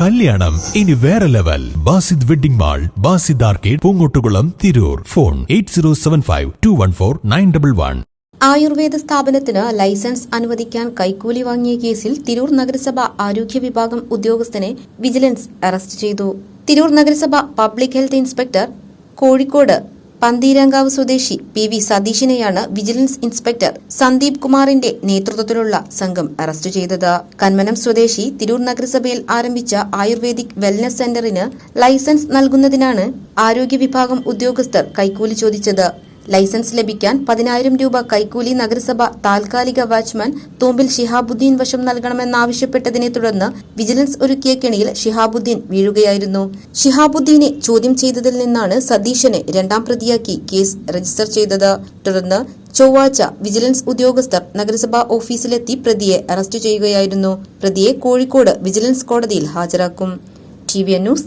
കല്യാണം. ഇനി വേറെ level. Basid wedding mall Basid arcade Poongottukulam Tirur. Phone eight zero seven five two one four nine double one. Ayurveda സ്ഥാപനത്തിന് licence അനുവദിക്കാൻ കൈക്കൂലി വാങ്ങിയ കേസിൽ തിരൂർ നഗരസഭ ആരോഗ്യ വിഭാഗം ഉദ്യോഗസ്ഥനെ വിജിലൻസ് അറസ്റ്റ് ചെയ്തു. തിരൂർ നഗരസഭ public health inspector Kozhikode Pantheerankavu സ്വദേശി പി വി സതീഷിനെയാണ് വിജിലൻസ് ഇൻസ്പെക്ടർ സന്ദീപ് കുമാറിന്റെ നേതൃത്വത്തിലുള്ള സംഘം അറസ്റ്റ് ചെയ്തത്. കന്മനം സ്വദേശി തിരൂർ നഗരസഭയിൽ ആരംഭിച്ച ആയുർവേദിക് വെൽനസ് സെന്ററിന് ലൈസൻസ് നൽകുന്നതിനാണ് ആരോഗ്യ വിഭാഗം ഉദ്യോഗസ്ഥർ കൈക്കൂലി ചോദിച്ചത്. ലൈസൻസ് ലഭിക്കാൻ പതിനായിരം രൂപ കൈക്കൂലി നഗരസഭ താൽക്കാലിക വാച്ച്മാൻ തോമ്പിൽ ഷിഹാബുദ്ദീൻ വശം നൽകണമെന്നാവശ്യപ്പെട്ടതിനെ തുടർന്ന് വിജിലൻസ് ഒരുക്കിയ കെണിയിൽ ഷിഹാബുദ്ദീൻ വീഴുകയായിരുന്നു. ഷിഹാബുദ്ദീനെ ചോദ്യം ചെയ്തതിൽ നിന്നാണ് സതീശനെ രണ്ടാം പ്രതിയാക്കി കേസ് രജിസ്റ്റർ ചെയ്തത്. തുടർന്ന് ചൊവ്വാഴ്ച വിജിലൻസ് ഉദ്യോഗസ്ഥർ നഗരസഭാ ഓഫീസിലെത്തി പ്രതിയെ അറസ്റ്റ് ചെയ്യുകയായിരുന്നു. പ്രതിയെ കോഴിക്കോട് വിജിലൻസ് കോടതിയിൽ ഹാജരാക്കും. T V news